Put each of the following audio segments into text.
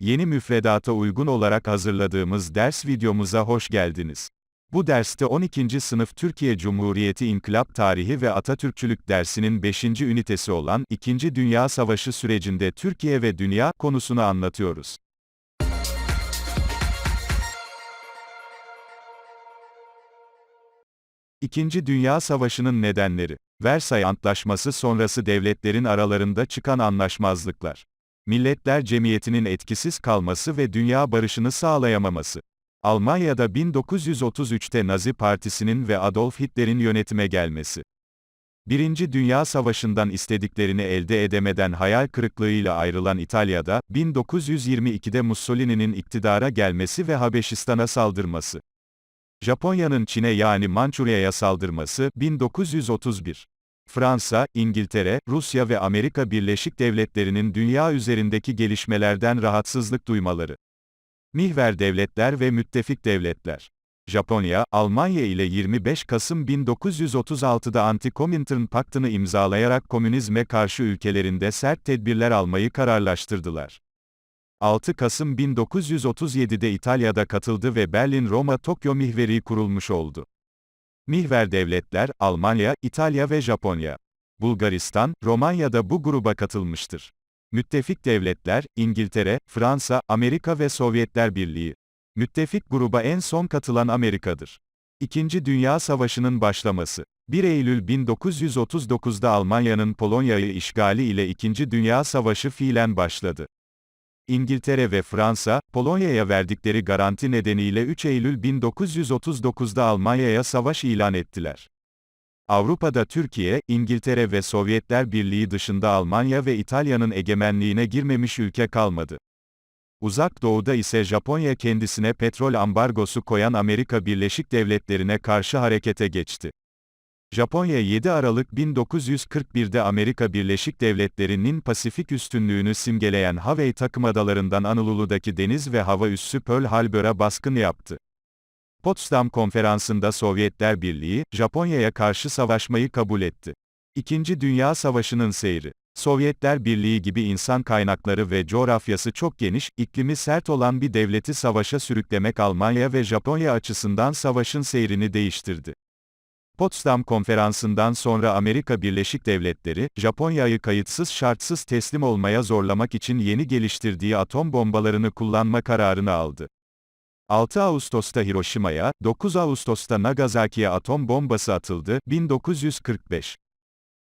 Yeni müfredata uygun olarak hazırladığımız ders videomuza hoş geldiniz. Bu derste 12. sınıf Türkiye Cumhuriyeti İnkılap Tarihi ve Atatürkçülük dersinin 5. ünitesi olan 2. Dünya Savaşı sürecinde Türkiye ve Dünya konusunu anlatıyoruz. İkinci Dünya Savaşı'nın nedenleri Versay Antlaşması sonrası devletlerin aralarında çıkan anlaşmazlıklar. Milletler Cemiyeti'nin etkisiz kalması ve dünya barışını sağlayamaması. Almanya'da 1933'te Nazi Partisi'nin ve Adolf Hitler'in yönetime gelmesi. Birinci Dünya Savaşı'ndan istediklerini elde edemeden hayal kırıklığıyla ayrılan İtalya'da, 1922'de Mussolini'nin iktidara gelmesi ve Habeşistan'a saldırması. Japonya'nın Çin'e yani Mançurya'ya saldırması, 1931. Fransa, İngiltere, Rusya ve Amerika Birleşik Devletleri'nin dünya üzerindeki gelişmelerden rahatsızlık duymaları. Mihver devletler ve müttefik devletler. Japonya, Almanya ile 25 Kasım 1936'da Anti-Komintern Paktı'nı imzalayarak komünizme karşı ülkelerinde sert tedbirler almayı kararlaştırdılar. 6 Kasım 1937'de İtalya'da katıldı ve Berlin-Roma-Tokyo mihveri kurulmuş oldu. Mihver devletler, Almanya, İtalya ve Japonya. Bulgaristan, Romanya'da bu gruba katılmıştır. Müttefik devletler, İngiltere, Fransa, Amerika ve Sovyetler Birliği. Müttefik gruba en son katılan Amerika'dır. İkinci Dünya Savaşı'nın başlaması. 1 Eylül 1939'da Almanya'nın Polonya'yı işgali ile İkinci Dünya Savaşı fiilen başladı. İngiltere ve Fransa, Polonya'ya verdikleri garanti nedeniyle 3 Eylül 1939'da Almanya'ya savaş ilan ettiler. Avrupa'da Türkiye, İngiltere ve Sovyetler Birliği dışında Almanya ve İtalya'nın egemenliğine girmemiş ülke kalmadı. Uzak Doğu'da ise Japonya kendisine petrol ambargosu koyan Amerika Birleşik Devletleri'ne karşı harekete geçti. Japonya 7 Aralık 1941'de Amerika Birleşik Devletleri'nin Pasifik üstünlüğünü simgeleyen Hawaii takımadalarından Honolulu'daki deniz ve hava üssü Pearl Harbor'a baskın yaptı. Potsdam Konferansı'nda Sovyetler Birliği, Japonya'ya karşı savaşmayı kabul etti. İkinci Dünya Savaşı'nın seyri. Sovyetler Birliği gibi insan kaynakları ve coğrafyası çok geniş, iklimi sert olan bir devleti savaşa sürüklemek Almanya ve Japonya açısından savaşın seyrini değiştirdi. Potsdam Konferansı'ndan sonra Amerika Birleşik Devletleri, Japonya'yı kayıtsız şartsız teslim olmaya zorlamak için yeni geliştirdiği atom bombalarını kullanma kararını aldı. 6 Ağustos'ta Hiroşima'ya, 9 Ağustos'ta Nagasaki'ye atom bombası atıldı, 1945.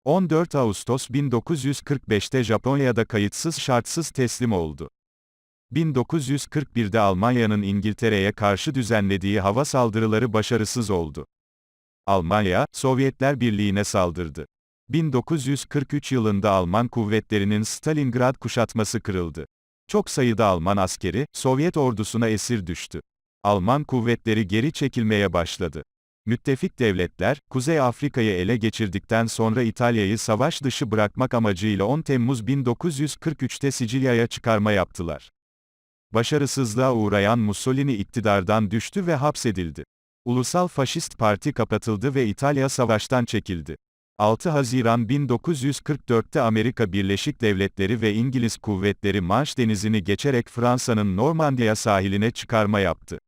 14 Ağustos 1945'te Japonya'da kayıtsız şartsız teslim oldu. 1941'de Almanya'nın İngiltere'ye karşı düzenlediği hava saldırıları başarısız oldu. Almanya, Sovyetler Birliği'ne saldırdı. 1943 yılında Alman kuvvetlerinin Stalingrad kuşatması kırıldı. Çok sayıda Alman askeri, Sovyet ordusuna esir düştü. Alman kuvvetleri geri çekilmeye başladı. Müttefik devletler, Kuzey Afrika'yı ele geçirdikten sonra İtalya'yı savaş dışı bırakmak amacıyla 10 Temmuz 1943'te Sicilya'ya çıkarma yaptılar. Başarısızlığa uğrayan Mussolini iktidardan düştü ve hapsedildi. Ulusal Faşist Parti kapatıldı ve İtalya savaştan çekildi. 6 Haziran 1944'te Amerika Birleşik Devletleri ve İngiliz kuvvetleri Manş Denizi'ni geçerek Fransa'nın Normandiya sahiline çıkarma yaptı.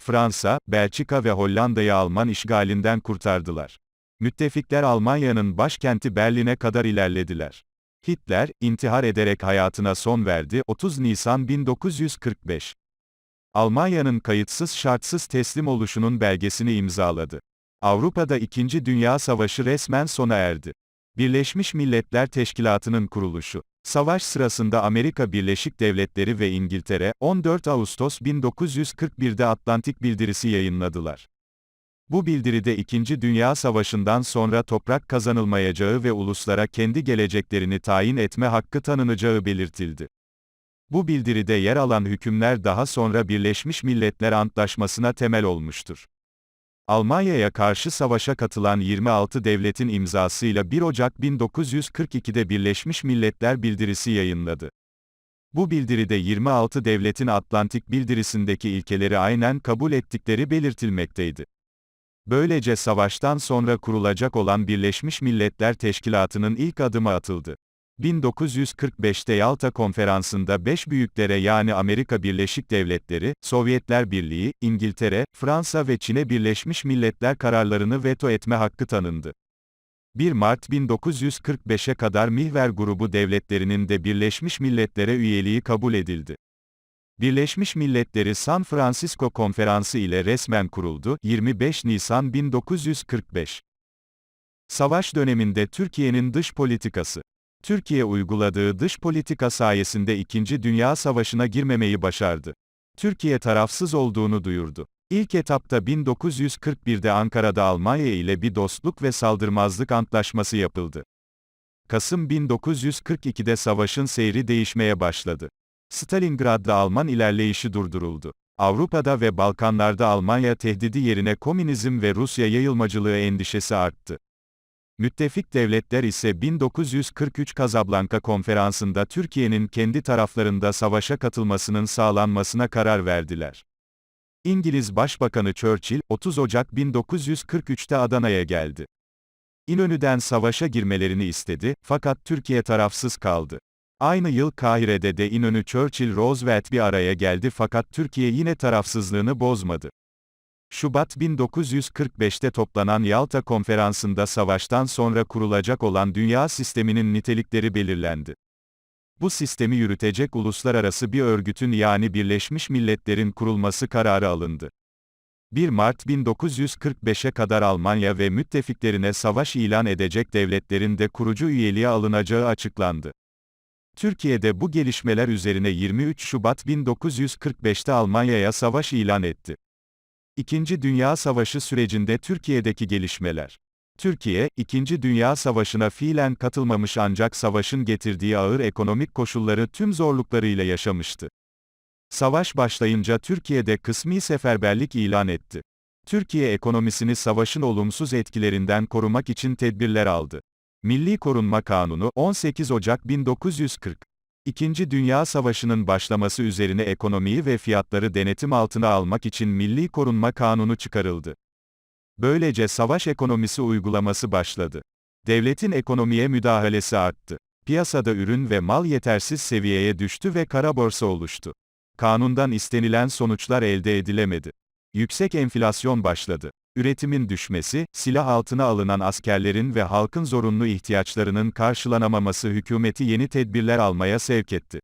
Fransa, Belçika ve Hollanda'yı Alman işgalinden kurtardılar. Müttefikler Almanya'nın başkenti Berlin'e kadar ilerlediler. Hitler, intihar ederek hayatına son verdi, 30 Nisan 1945. Almanya'nın kayıtsız şartsız teslim oluşunun belgesini imzaladı. Avrupa'da İkinci Dünya Savaşı resmen sona erdi. Birleşmiş Milletler Teşkilatı'nın kuruluşu. Savaş sırasında Amerika Birleşik Devletleri ve İngiltere, 14 Ağustos 1941'de Atlantik Bildirisi yayınladılar. Bu bildiride İkinci Dünya Savaşı'ndan sonra toprak kazanılmayacağı ve uluslara kendi geleceklerini tayin etme hakkı tanınacağı belirtildi. Bu bildiride yer alan hükümler daha sonra Birleşmiş Milletler Antlaşması'na temel olmuştur. Almanya'ya karşı savaşa katılan 26 devletin imzasıyla 1 Ocak 1942'de Birleşmiş Milletler Bildirisi yayınladı. Bu bildiride 26 devletin Atlantik Bildirisi'ndeki ilkeleri aynen kabul ettikleri belirtilmekteydi. Böylece savaştan sonra kurulacak olan Birleşmiş Milletler Teşkilatı'nın ilk adımı atıldı. 1945'te Yalta Konferansı'nda beş büyüklere yani Amerika Birleşik Devletleri, Sovyetler Birliği, İngiltere, Fransa ve Çin'e Birleşmiş Milletler kararlarını veto etme hakkı tanındı. 1 Mart 1945'e kadar Mihver grubu devletlerinin de Birleşmiş Milletler'e üyeliği kabul edildi. Birleşmiş Milletleri San Francisco Konferansı ile resmen kuruldu, 25 Nisan 1945. Savaş döneminde Türkiye'nin dış politikası. Türkiye uyguladığı dış politika sayesinde 2. Dünya Savaşı'na girmemeyi başardı. Türkiye tarafsız olduğunu duyurdu. İlk etapta 1941'de Ankara'da Almanya ile bir dostluk ve saldırmazlık antlaşması yapıldı. Kasım 1942'de savaşın seyri değişmeye başladı. Stalingrad'da Alman ilerleyişi durduruldu. Avrupa'da ve Balkanlarda Almanya tehdidi yerine komünizm ve Rusya yayılmacılığı endişesi arttı. Müttefik devletler ise 1943 Kazablanka Konferansı'nda Türkiye'nin kendi taraflarında savaşa katılmasının sağlanmasına karar verdiler. İngiliz Başbakanı Churchill, 30 Ocak 1943'te Adana'ya geldi. İnönü'den savaşa girmelerini istedi, fakat Türkiye tarafsız kaldı. Aynı yıl Kahire'de de İnönü Churchill-Roosevelt bir araya geldi fakat Türkiye yine tarafsızlığını bozmadı. Şubat 1945'te toplanan Yalta Konferansı'nda savaştan sonra kurulacak olan dünya sisteminin nitelikleri belirlendi. Bu sistemi yürütecek uluslararası bir örgütün yani Birleşmiş Milletler'in kurulması kararı alındı. 1 Mart 1945'e kadar Almanya ve müttefiklerine savaş ilan edecek devletlerin de kurucu üyeliğe alınacağı açıklandı. Türkiye'de bu gelişmeler üzerine 23 Şubat 1945'te Almanya'ya savaş ilan etti. İkinci Dünya Savaşı sürecinde Türkiye'deki gelişmeler. Türkiye, İkinci Dünya Savaşı'na fiilen katılmamış ancak savaşın getirdiği ağır ekonomik koşulları tüm zorluklarıyla yaşamıştı. Savaş başlayınca Türkiye'de kısmi seferberlik ilan etti. Türkiye ekonomisini savaşın olumsuz etkilerinden korumak için tedbirler aldı. Milli Korunma Kanunu 18 Ocak 1940 İkinci Dünya Savaşı'nın başlaması üzerine ekonomiyi ve fiyatları denetim altına almak için Milli Korunma Kanunu çıkarıldı. Böylece savaş ekonomisi uygulaması başladı. Devletin ekonomiye müdahalesi arttı. Piyasada ürün ve mal yetersiz seviyeye düştü ve kara borsa oluştu. Kanundan istenilen sonuçlar elde edilemedi. Yüksek enflasyon başladı. Üretimin düşmesi, silah altına alınan askerlerin ve halkın zorunlu ihtiyaçlarının karşılanamaması hükümeti yeni tedbirler almaya sevk etti.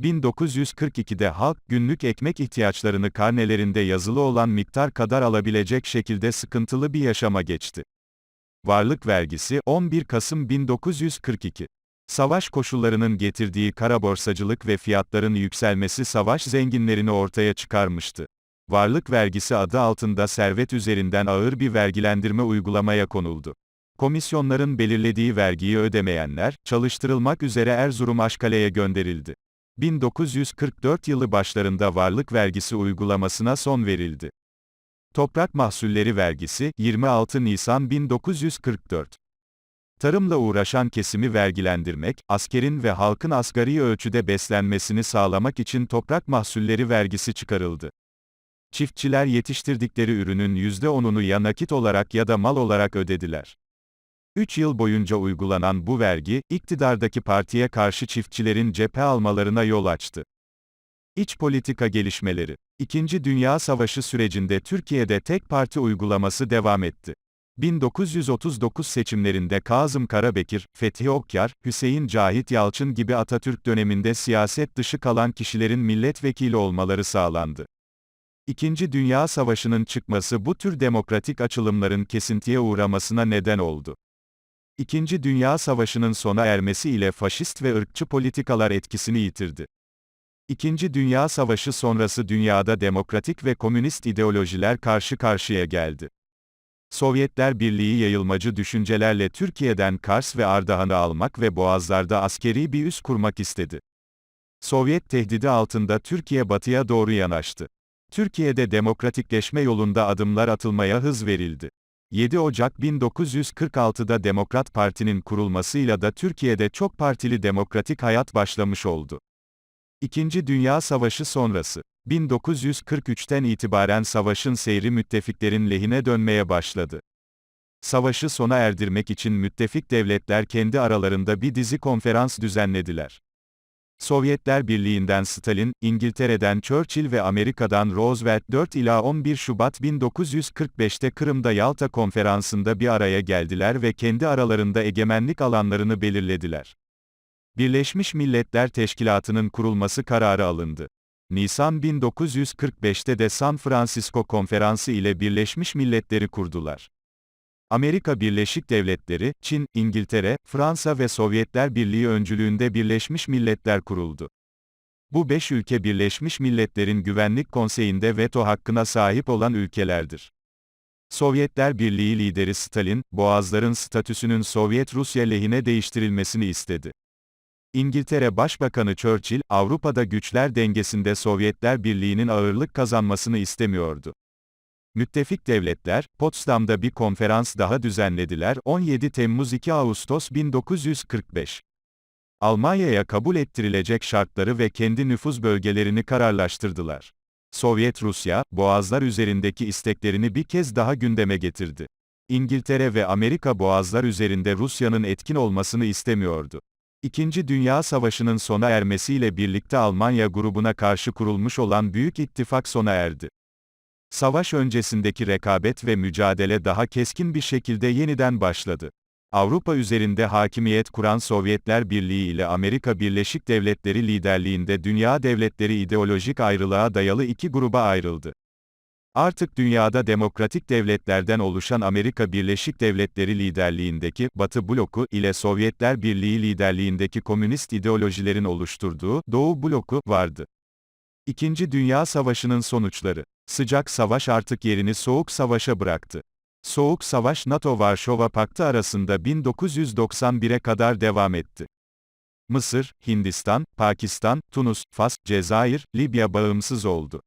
1942'de halk, günlük ekmek ihtiyaçlarını karnelerinde yazılı olan miktar kadar alabilecek şekilde sıkıntılı bir yaşama geçti. Varlık vergisi, 11 Kasım 1942. Savaş koşullarının getirdiği kara borsacılık ve fiyatların yükselmesi savaş zenginlerini ortaya çıkarmıştı. Varlık vergisi adı altında servet üzerinden ağır bir vergilendirme uygulamaya konuldu. Komisyonların belirlediği vergiyi ödemeyenler, çalıştırılmak üzere Erzurum Aşkale'ye gönderildi. 1944 yılı başlarında varlık vergisi uygulamasına son verildi. Toprak mahsulleri vergisi, 26 Nisan 1944. Tarımla uğraşan kesimi vergilendirmek, askerin ve halkın asgari ölçüde beslenmesini sağlamak için toprak mahsulleri vergisi çıkarıldı. Çiftçiler yetiştirdikleri ürünün %10'unu ya nakit olarak ya da mal olarak ödediler. 3 yıl boyunca uygulanan bu vergi, iktidardaki partiye karşı çiftçilerin cephe almalarına yol açtı. İç politika gelişmeleri. İkinci Dünya Savaşı sürecinde Türkiye'de tek parti uygulaması devam etti. 1939 seçimlerinde Kazım Karabekir, Fethi Okyar, Hüseyin Cahit Yalçın gibi Atatürk döneminde siyaset dışı kalan kişilerin milletvekili olmaları sağlandı. İkinci Dünya Savaşı'nın çıkması bu tür demokratik açılımların kesintiye uğramasına neden oldu. İkinci Dünya Savaşı'nın sona ermesi ile faşist ve ırkçı politikalar etkisini yitirdi. İkinci Dünya Savaşı sonrası dünyada demokratik ve komünist ideolojiler karşı karşıya geldi. Sovyetler Birliği yayılmacı düşüncelerle Türkiye'den Kars ve Ardahan'ı almak ve Boğazlar'da askeri bir üs kurmak istedi. Sovyet tehdidi altında Türkiye batıya doğru yanaştı. Türkiye'de demokratikleşme yolunda adımlar atılmaya hız verildi. 7 Ocak 1946'da Demokrat Parti'nin kurulmasıyla da Türkiye'de çok partili demokratik hayat başlamış oldu. İkinci Dünya Savaşı sonrası 1943'ten itibaren savaşın seyri müttefiklerin lehine dönmeye başladı. Savaşı sona erdirmek için müttefik devletler kendi aralarında bir dizi konferans düzenlediler. Sovyetler Birliği'nden Stalin, İngiltere'den Churchill ve Amerika'dan Roosevelt 4 ila 11 Şubat 1945'te Kırım'da Yalta Konferansı'nda bir araya geldiler ve kendi aralarında egemenlik alanlarını belirlediler. Birleşmiş Milletler Teşkilatı'nın kurulması kararı alındı. Nisan 1945'te de San Francisco Konferansı ile Birleşmiş Milletleri kurdular. Amerika Birleşik Devletleri, Çin, İngiltere, Fransa ve Sovyetler Birliği öncülüğünde Birleşmiş Milletler kuruldu. Bu beş ülke Birleşmiş Milletler'in Güvenlik Konseyi'nde veto hakkına sahip olan ülkelerdir. Sovyetler Birliği lideri Stalin, Boğazların statüsünün Sovyet Rusya lehine değiştirilmesini istedi. İngiltere Başbakanı Churchill, Avrupa'da güçler dengesinde Sovyetler Birliği'nin ağırlık kazanmasını istemiyordu. Müttefik devletler, Potsdam'da bir konferans daha düzenlediler 17 Temmuz 2 Ağustos 1945. Almanya'ya kabul ettirilecek şartları ve kendi nüfuz bölgelerini kararlaştırdılar. Sovyet Rusya, boğazlar üzerindeki isteklerini bir kez daha gündeme getirdi. İngiltere ve Amerika boğazlar üzerinde Rusya'nın etkin olmasını istemiyordu. İkinci Dünya Savaşı'nın sona ermesiyle birlikte Almanya grubuna karşı kurulmuş olan Büyük İttifak sona erdi. Savaş öncesindeki rekabet ve mücadele daha keskin bir şekilde yeniden başladı. Avrupa üzerinde hakimiyet kuran Sovyetler Birliği ile Amerika Birleşik Devletleri liderliğinde dünya devletleri ideolojik ayrılığa dayalı iki gruba ayrıldı. Artık dünyada demokratik devletlerden oluşan Amerika Birleşik Devletleri liderliğindeki Batı bloku ile Sovyetler Birliği liderliğindeki komünist ideolojilerin oluşturduğu Doğu bloku vardı. İkinci Dünya Savaşı'nın sonuçları Sıcak savaş artık yerini soğuk savaşa bıraktı. Soğuk savaş NATO-Varşova Paktı arasında 1991'e kadar devam etti. Mısır, Hindistan, Pakistan, Tunus, Fas, Cezayir, Libya bağımsız oldu.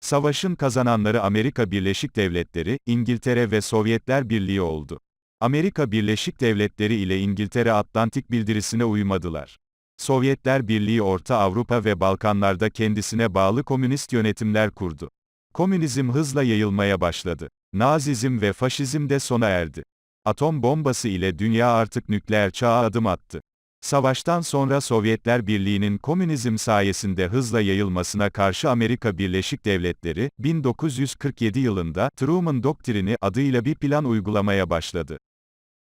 Savaşın kazananları Amerika Birleşik Devletleri, İngiltere ve Sovyetler Birliği oldu. Amerika Birleşik Devletleri ile İngiltere Atlantik bildirisine uymadılar. Sovyetler Birliği Orta Avrupa ve Balkanlarda kendisine bağlı komünist yönetimler kurdu. Komünizm hızla yayılmaya başladı. Nazizm ve faşizm de sona erdi. Atom bombası ile dünya artık nükleer çağa adım attı. Savaştan sonra Sovyetler Birliği'nin komünizm sayesinde hızla yayılmasına karşı Amerika Birleşik Devletleri, 1947 yılında Truman Doktrini adıyla bir plan uygulamaya başladı.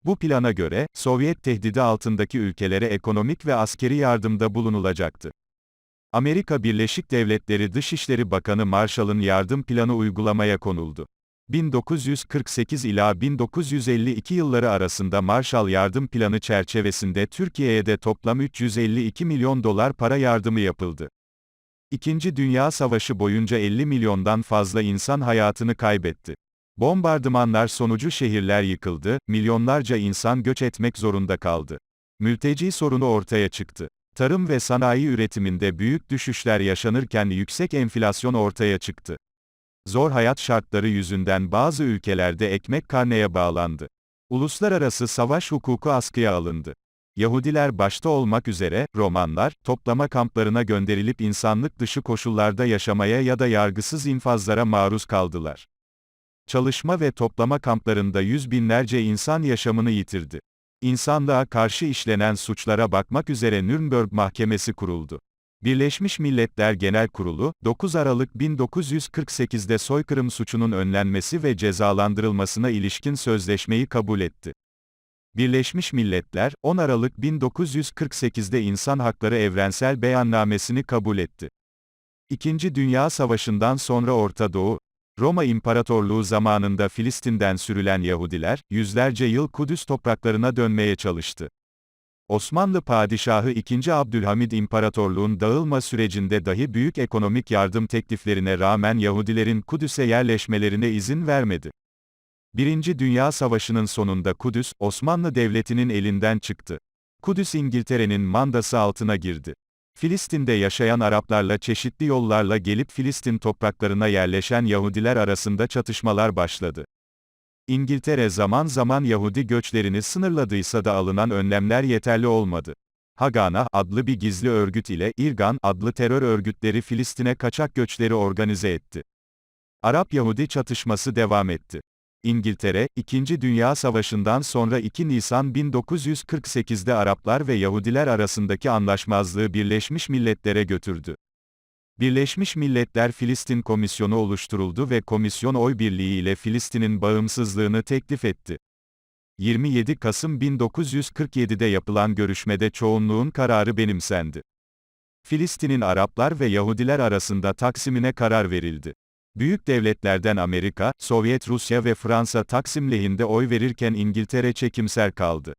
Bu plana göre, Sovyet tehdidi altındaki ülkelere ekonomik ve askeri yardımda bulunulacaktı. Amerika Birleşik Devletleri Dışişleri Bakanı Marshall'ın yardım planı uygulamaya konuldu. 1948 ila 1952 yılları arasında Marshall Yardım Planı çerçevesinde Türkiye'ye de toplam 352 milyon dolar para yardımı yapıldı. İkinci Dünya Savaşı boyunca 50 milyondan fazla insan hayatını kaybetti. Bombardımanlar sonucu şehirler yıkıldı, milyonlarca insan göç etmek zorunda kaldı. Mülteci sorunu ortaya çıktı. Tarım ve sanayi üretiminde büyük düşüşler yaşanırken yüksek enflasyon ortaya çıktı. Zor hayat şartları yüzünden bazı ülkelerde ekmek karneye bağlandı. Uluslararası savaş hukuku askıya alındı. Yahudiler başta olmak üzere, Romanlar, toplama kamplarına gönderilip insanlık dışı koşullarda yaşamaya ya da yargısız infazlara maruz kaldılar. Çalışma ve toplama kamplarında yüz binlerce insan yaşamını yitirdi. İnsanlığa karşı işlenen suçlara bakmak üzere Nürnberg Mahkemesi kuruldu. Birleşmiş Milletler Genel Kurulu, 9 Aralık 1948'de soykırım suçunun önlenmesi ve cezalandırılmasına ilişkin sözleşmeyi kabul etti. Birleşmiş Milletler, 10 Aralık 1948'de İnsan Hakları Evrensel Beyannamesini kabul etti. İkinci Dünya Savaşı'ndan sonra Orta Doğu, Roma İmparatorluğu zamanında Filistin'den sürülen Yahudiler, yüzlerce yıl Kudüs topraklarına dönmeye çalıştı. Osmanlı Padişahı II. Abdülhamid İmparatorluğun dağılma sürecinde dahi büyük ekonomik yardım tekliflerine rağmen Yahudilerin Kudüs'e yerleşmelerine izin vermedi. Birinci Dünya Savaşı'nın sonunda Kudüs, Osmanlı Devleti'nin elinden çıktı. Kudüs İngiltere'nin mandası altına girdi. Filistin'de yaşayan Araplarla çeşitli yollarla gelip Filistin topraklarına yerleşen Yahudiler arasında çatışmalar başladı. İngiltere zaman zaman Yahudi göçlerini sınırladıysa da alınan önlemler yeterli olmadı. Hagana adlı bir gizli örgüt ile İrgan adlı terör örgütleri Filistin'e kaçak göçleri organize etti. Arap-Yahudi çatışması devam etti. İngiltere, İkinci Dünya Savaşı'ndan sonra 2 Nisan 1948'de Araplar ve Yahudiler arasındaki anlaşmazlığı Birleşmiş Milletler'e götürdü. Birleşmiş Milletler Filistin Komisyonu oluşturuldu ve komisyon oy birliği ile Filistin'in bağımsızlığını teklif etti. 27 Kasım 1947'de yapılan görüşmede çoğunluğun kararı benimsendi. Filistin'in Araplar ve Yahudiler arasında taksimine karar verildi. Büyük devletlerden Amerika, Sovyet Rusya ve Fransa Taksim lehinde oy verirken İngiltere çekimser kaldı.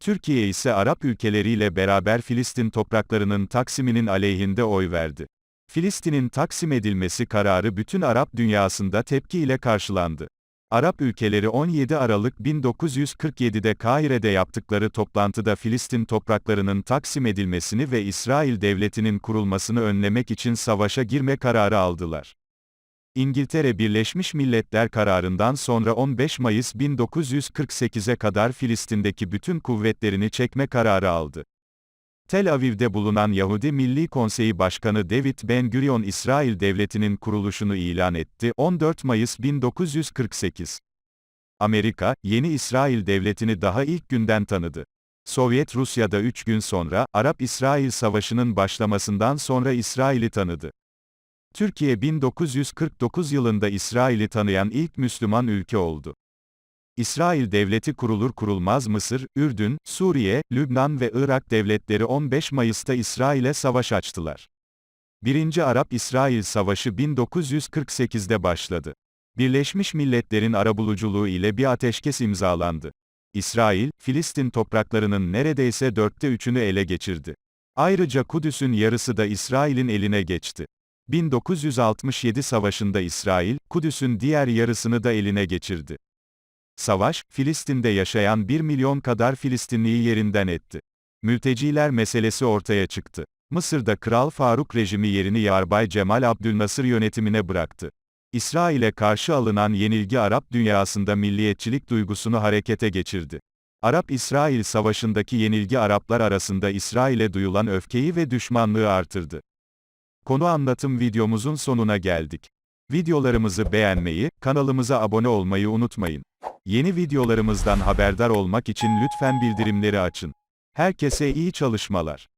Türkiye ise Arap ülkeleriyle beraber Filistin topraklarının taksiminin aleyhinde oy verdi. Filistin'in taksim edilmesi kararı bütün Arap dünyasında tepkiyle karşılandı. Arap ülkeleri 17 Aralık 1947'de Kahire'de yaptıkları toplantıda Filistin topraklarının taksim edilmesini ve İsrail devletinin kurulmasını önlemek için savaşa girme kararı aldılar. İngiltere Birleşmiş Milletler kararından sonra 15 Mayıs 1948'e kadar Filistin'deki bütün kuvvetlerini çekme kararı aldı. Tel Aviv'de bulunan Yahudi Milli Konseyi Başkanı David Ben-Gurion İsrail Devleti'nin kuruluşunu ilan etti. 14 Mayıs 1948. Amerika, yeni İsrail Devleti'ni daha ilk günden tanıdı. Sovyet Rusya'da 3 gün sonra, Arap-İsrail Savaşı'nın başlamasından sonra İsrail'i tanıdı. Türkiye 1949 yılında İsrail'i tanıyan ilk Müslüman ülke oldu. İsrail devleti kurulur kurulmaz Mısır, Ürdün, Suriye, Lübnan ve Irak devletleri 15 Mayıs'ta İsrail'e savaş açtılar. Birinci Arap-İsrail Savaşı 1948'de başladı. Birleşmiş Milletler'in arabuluculuğu ile bir ateşkes imzalandı. İsrail, Filistin topraklarının neredeyse dörtte üçünü ele geçirdi. Ayrıca Kudüs'ün yarısı da İsrail'in eline geçti. 1967 savaşında İsrail, Kudüs'ün diğer yarısını da eline geçirdi. Savaş, Filistin'de yaşayan 1 milyon kadar Filistinliyi yerinden etti. Mülteciler meselesi ortaya çıktı. Mısır'da Kral Faruk rejimi yerini Yarbay Cemal Abdülnasır yönetimine bıraktı. İsrail'e karşı alınan yenilgi Arap dünyasında milliyetçilik duygusunu harekete geçirdi. Arap-İsrail savaşındaki yenilgi Araplar arasında İsrail'e duyulan öfkeyi ve düşmanlığı artırdı. Konu anlatım videomuzun sonuna geldik. Videolarımızı beğenmeyi, kanalımıza abone olmayı unutmayın. Yeni videolarımızdan haberdar olmak için lütfen bildirimleri açın. Herkese iyi çalışmalar.